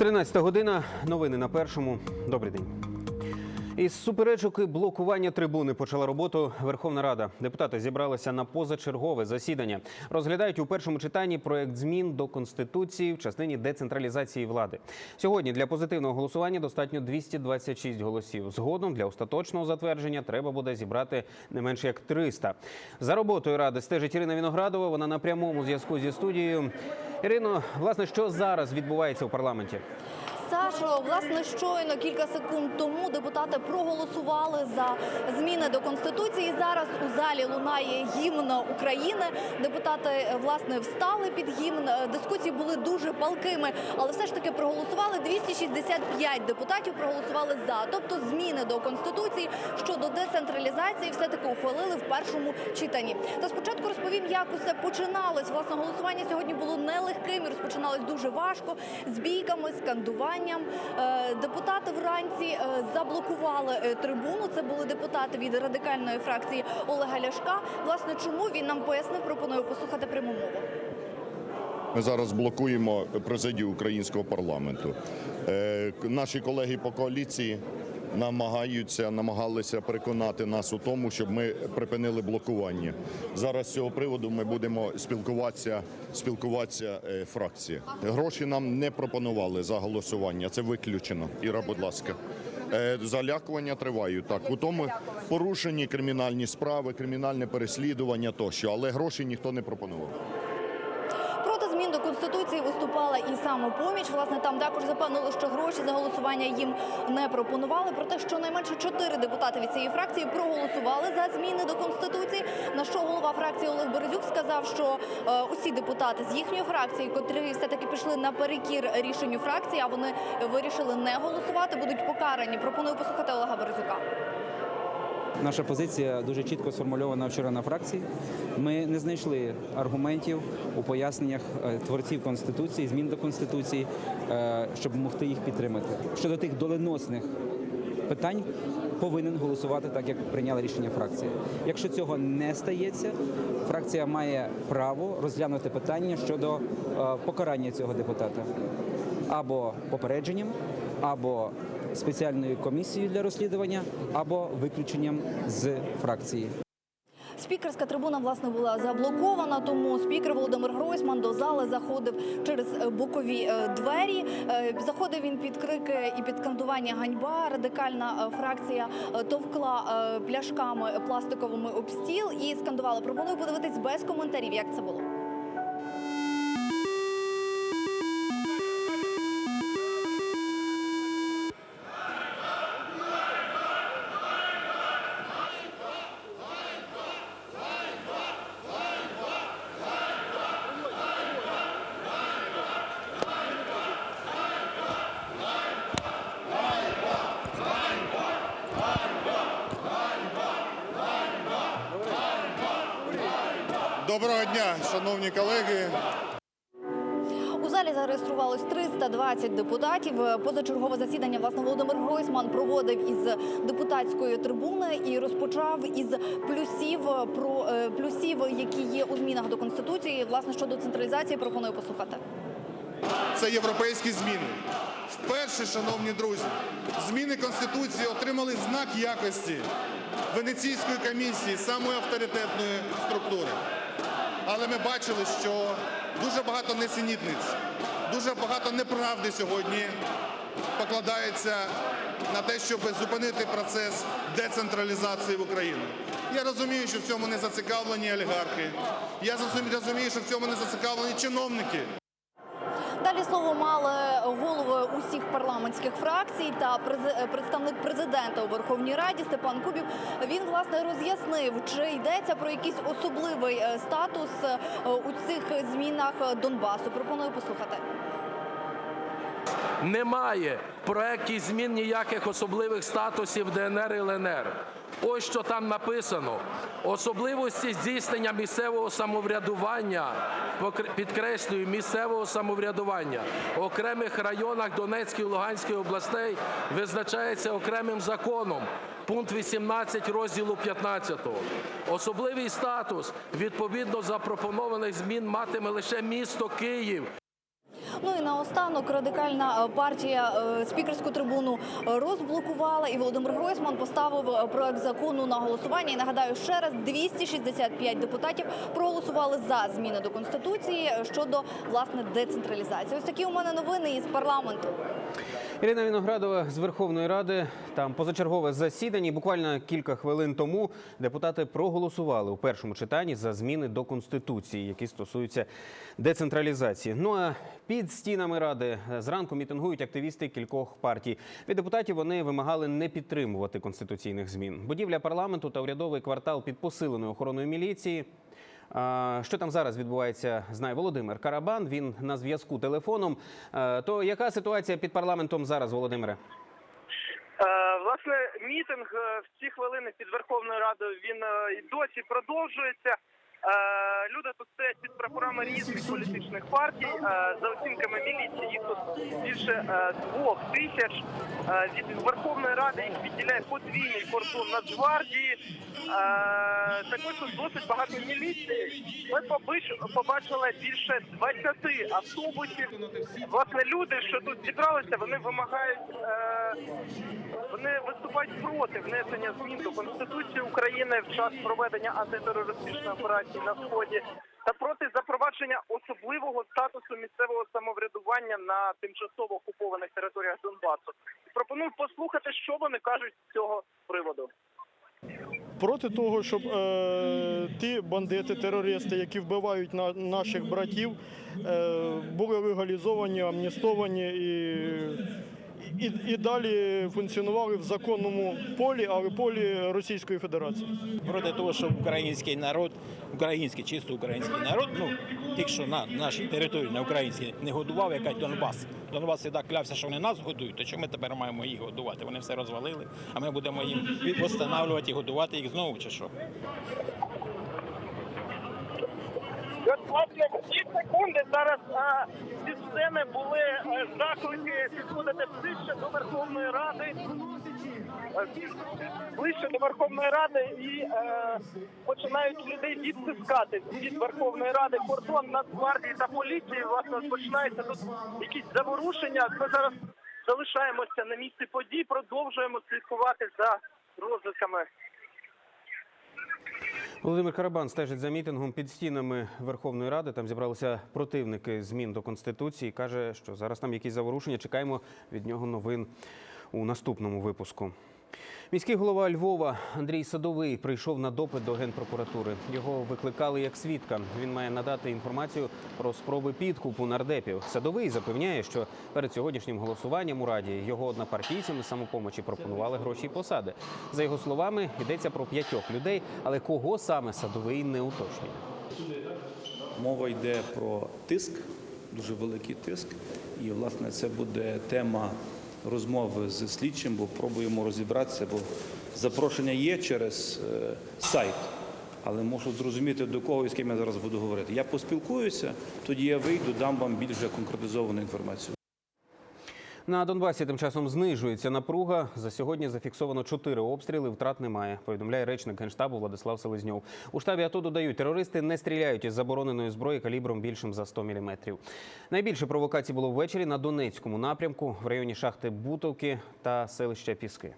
13 година. Новини на першому. Добрий день. Із суперечок і блокування трибуни почала роботу Верховна Рада. Депутати зібралися на позачергове засідання. Розглядають у першому читанні проект змін до конституції в частині децентралізації влади. Сьогодні для позитивного голосування достатньо 226 голосів. Згодом для остаточного затвердження треба буде зібрати не менше як 300. За роботою ради стежить Ірина Віноградова. Вона на прямому зв'язку зі студією. Ірино, власне, що зараз відбувається у парламенті? Сашо, власне, щойно кілька секунд тому депутати проголосували за зміни до конституції. Зараз у залі лунає гімн України. Депутати власне встали під гімн. Дискусії були дуже палкими, але все ж таки проголосували. 265 депутатів проголосували за. Тобто зміни до конституції щодо децентралізації все таки ухвалили в першому читанні. Та спочатку розповім, як усе починалось. Власне голосування сьогодні було нелегким і розпочиналось дуже важко з бійками, скандуванням. Е, Депутати вранці е, заблокували е, трибуну. Це були депутати від радикальної фракції Олега Ляшка. Власне, чому він нам пояснив? Пропоную послухати пряму мову. Ми зараз блокуємо президію українського парламенту. Наші колеги по коаліції намагаються, намагалися переконати нас у тому, щоб ми припинили блокування. Зараз з цього приводу ми будемо спілкуватися, спілкуватися е, фракція. Гроші нам не пропонували за голосування. Це виключено. Іра, будь ласка. Е, Залякування тривають так. У тому порушені кримінальні справи, кримінальне переслідування тощо, але гроші ніхто не пропонував. Конституції виступала і самопоміч. Власне, там також запевнили, що гроші за голосування їм не пропонували. Проте, що найменше чотири депутати від цієї фракції проголосували за зміни до конституції. На що голова фракції Олег Березюк сказав, що е, усі депутати з їхньої фракції, котрі все таки пішли наперекір рішенню фракції, а вони вирішили не голосувати, будуть покарані. Пропоную послухати Олега Березюка. Наша позиція дуже чітко сформульована вчора на фракції. Ми не знайшли аргументів у поясненнях е, творців конституції, змін до конституції, е, щоб могти їх підтримати. Щодо тих доленосних питань повинен голосувати так, як прийняла рішення фракція. Якщо цього не стається, фракція має право розглянути питання щодо е, покарання цього депутата або попередженням, або спеціальною комісією для розслідування, або виключенням з фракції. Спікерська трибуна власне була заблокована, тому спікер Володимир Гройсман до зали заходив через бокові е, двері. Е, Заходив він під крики і під скандування ганьба. Радикальна е, фракція товкла пляшками пластиковими об стіл і скандувала. Пропоную подивитись без коментарів, як це було. Доброго дня, шановні колеги. У залі зареєструвалось 320 депутатів. Позачергове засідання власне Володимир Гройсман проводив із депутатської трибуни і розпочав із плюсів про е, плюсів, які є у змінах до конституції. Власне щодо централізації пропоную послухати. Це європейські зміни. Вперше, шановні друзі, зміни Конституції отримали знак якості Венеційської комісії, самої авторитетної структури. Але ми бачили, що дуже багато несенітниць, дуже багато неправди сьогодні покладається на те, щоб зупинити процес децентралізації в Україні. Я розумію, що в цьому не зацікавлені олігархи. Я розумію, що в цьому не зацікавлені чиновники. Далі слово мали голови усіх парламентських фракцій та представник президента у Верховній Раді Степан Кубів. Він власне роз'яснив, чи йдеться про якийсь особливий е, статус е, у цих змінах Донбасу. Пропоную послухати. Немає в проекті змін ніяких особливих статусів ДНР і ЛНР. Ось що там написано. Особливості здійснення місцевого самоврядування, підкреслюю, місцевого самоврядування в окремих районах Донецької і Луганської областей визначається окремим законом. Пункт 18 розділу 15. Особливий статус відповідно запропонованих змін матиме лише місто Київ Ну і наостанок радикальна е, партія е, спікерську трибуну е, розблокувала, і Володимир Гройсман поставив проект закону на голосування. І нагадаю, ще раз 265 депутатів проголосували за зміни до конституції щодо власне децентралізації. Ось такі у мене новини із парламенту. Ірина Віноградова з Верховної Ради. Там позачергове засідання. Буквально кілька хвилин тому депутати проголосували у першому читанні за зміни до конституції, які стосуються децентралізації. Ну а під стінами ради зранку мітингують активісти кількох партій. Від депутатів вони вимагали не підтримувати конституційних змін. Будівля парламенту та урядовий квартал під посиленою охороною міліції. Що там зараз відбувається, знає Володимир Карабан. Він на зв'язку телефоном. То яка ситуація під парламентом зараз, Володимире? Е, Власне, мітинг е, в ці хвилини під Верховною Радою він е, і досі продовжується. Люди тут стоять під прапорами різних політичних партій. За оцінками міліції, їх тут більше двох тисяч. Від Верховної Ради відділяє подвійний кордон Нацгвардії. Е, Також тут досить багато міліції. Ми побачили більше 20 автобусів. Власне, люди, що тут зібралися, вони вимагають. е, вони виступають проти внесення змін до Конституції України в час проведення антитерористичної операції на сході та проти запровадження особливого статусу місцевого самоврядування на тимчасово окупованих територіях Донбасу. Пропоную послухати, що вони кажуть з цього приводу. проти того, щоб е, ті бандити, терористи, які вбивають на, наших братів, е, були легалізовані, амністовані і, і, і далі функціонували в законному полі, але полі Російської Федерації. проти того, щоб український народ, український, чисто український народ, ну тих, що на нашій території на українській не годував, яка Донбас. Донбас завжди клявся, що вони нас годують, то чому ми тепер маємо їх годувати? Вони все розвалили, а ми будемо їм встановлювати і годувати їх знову чи що? І От, власне, в ці секунди зараз а, зі сцени були е, заклики підходити ближче до Верховної Ради. Е, Ближче до Верховної Ради і е, починають людей відтискати від Верховної Ради кордон Нацгвардії та поліції. Власне, починаються тут якісь заворушення. Ми зараз залишаємося на місці подій, продовжуємо слідкувати за розвитками. Володимир Карабан стежить за мітингом під стінами Верховної Ради. Там зібралися противники змін до конституції. каже, що зараз там якісь заворушення. Чекаємо від нього новин у наступному випуску. Міський голова Львова Андрій Садовий прийшов на допит до генпрокуратури. Його викликали як свідка. Він має надати інформацію про спроби підкупу нардепів. Садовий запевняє, що перед сьогоднішнім голосуванням у раді його однопартійцям із самопомочі пропонували гроші і посади. За його словами, йдеться про п'ятьох людей, але кого саме садовий не уточнює. Мова йде про тиск, дуже великий тиск. І, власне, це буде тема розмови з слідчим, бо пробуємо розібратися, бо запрошення є через е, сайт, але можу зрозуміти, до кого і з ким я зараз буду говорити. Я поспілкуюся, тоді я вийду, дам вам більш конкретизовану інформацію. На Донбасі тим часом знижується напруга. За сьогодні зафіксовано чотири обстріли. Втрат немає. Повідомляє речник генштабу Владислав Селезньов. У штабі АТО додають, терористи не стріляють із забороненої зброї калібром більшим за 100 мм. Найбільше провокацій було ввечері на Донецькому напрямку в районі шахти Бутовки та селища Піски.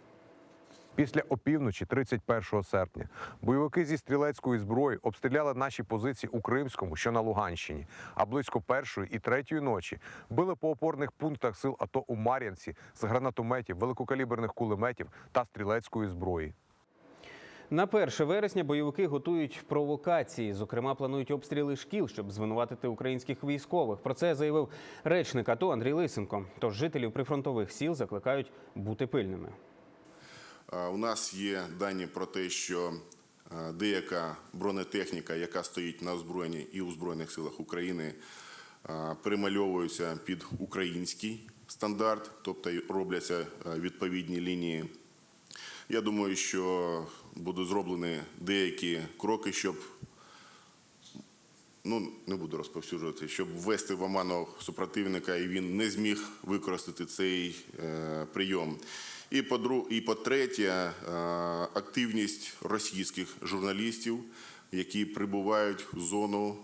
Після опівночі, 31 серпня, бойовики зі стрілецької зброї обстріляли наші позиції у Кримському, що на Луганщині. А близько першої і третьої ночі били по опорних пунктах сил АТО у Мар'янці з гранатометів, великокаліберних кулеметів та стрілецької зброї. На 1 вересня бойовики готують провокації. Зокрема, планують обстріли шкіл, щоб звинуватити українських військових. Про це заявив речник АТО Андрій Лисенко. Тож жителів прифронтових сіл закликають бути пильними. У нас є дані про те, що е, деяка бронетехніка, яка стоїть на озброєнні і у Збройних силах України, е, перемальовується під український стандарт, тобто робляться е, відповідні лінії. Я думаю, що будуть зроблені деякі кроки, щоб ну не буду розповсюджувати, щоб ввести в оману супротивника, і він не зміг використати цей е, прийом. І по і по-третє, е, активність російських журналістів, які прибувають в зону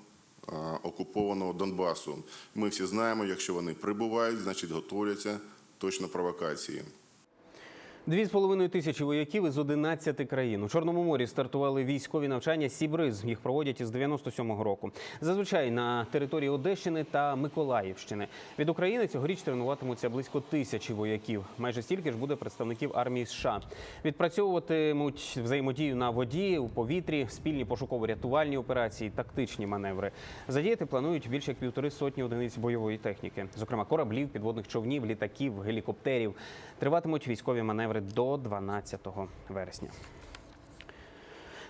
е, окупованого Донбасу. Ми всі знаємо, якщо вони прибувають, значить готуються точно провокації. Дві з половиною тисячі вояків із 11 країн у Чорному морі стартували військові навчання Сібриз. Їх проводять із 97-го року. Зазвичай на території Одещини та Миколаївщини. Від України цьогоріч тренуватимуться близько тисячі вояків. Майже стільки ж буде представників армії США. Відпрацьовуватимуть взаємодію на воді, у повітрі, спільні пошуково-рятувальні операції, тактичні маневри. Задіяти планують більше як півтори сотні одиниць бойової техніки, зокрема кораблів, підводних човнів, літаків, гелікоптерів. Триватимуть військові маневри до 12 вересня.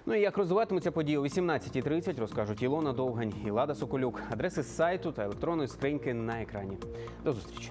Ну і як розвиватимуться події о 18.30, розкажуть Ілона Довгань і Лада Соколюк. Адреси сайту та електронної скриньки на екрані. До зустрічі.